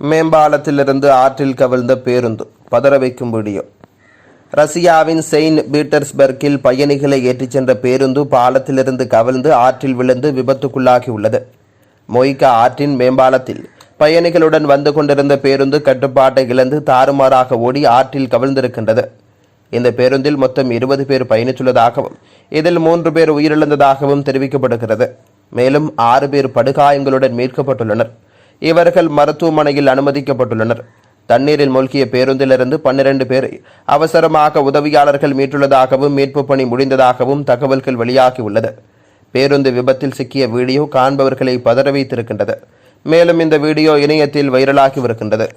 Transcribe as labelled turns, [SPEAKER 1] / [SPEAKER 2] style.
[SPEAKER 1] மேம்பாலத்திலிருந்து ஆற்றில் கவிழ்ந்த பேருந்து பதற வைக்கும் வீடியோ. ரஷ்யாவின் செயின்ட் பீட்டர்ஸ்பர்க்கில் பயணிகளை ஏற்றிச் சென்ற பேருந்து பாலத்திலிருந்து கவிழ்ந்து ஆற்றில் விழுந்து விபத்துக்குள்ளாகியுள்ளது. மொய்கா ஆற்றின் மேம்பாலத்தில் பயணிகளுடன் வந்து கொண்டிருந்த பேருந்து கட்டுப்பாட்டை இழந்து தாறுமாறாக ஓடி ஆற்றில் கவிழ்ந்திருக்கின்றது. இந்த பேருந்தில் மொத்தம் இருபது பேர் பயணித்துள்ளதாகவும் இதில் மூன்று பேர் உயிரிழந்ததாகவும் தெரிவிக்கப்படுகிறது. மேலும் ஆறு பேர் படுகாயங்களுடன் மீட்கப்பட்டுள்ளனர். இவர்கள் மருத்துவமனையில் அனுமதிக்கப்பட்டுள்ளனர். தண்ணீரில் மூழ்கிய பேருந்திலிருந்து பன்னிரண்டு பேர் அவசரமாக உதவியாளர்கள் மீட்டுள்ளதாகவும் மீட்பு பணி முடிந்ததாகவும் தகவல்கள் வெளியாகியுள்ளது. பேருந்து விபத்தில் சிக்கிய வீடியோ காண்பவர்களை பதற வைத்திருக்கின்றது. மேலும் இந்த வீடியோ இணையத்தில் வைரலாகி வருகின்றது.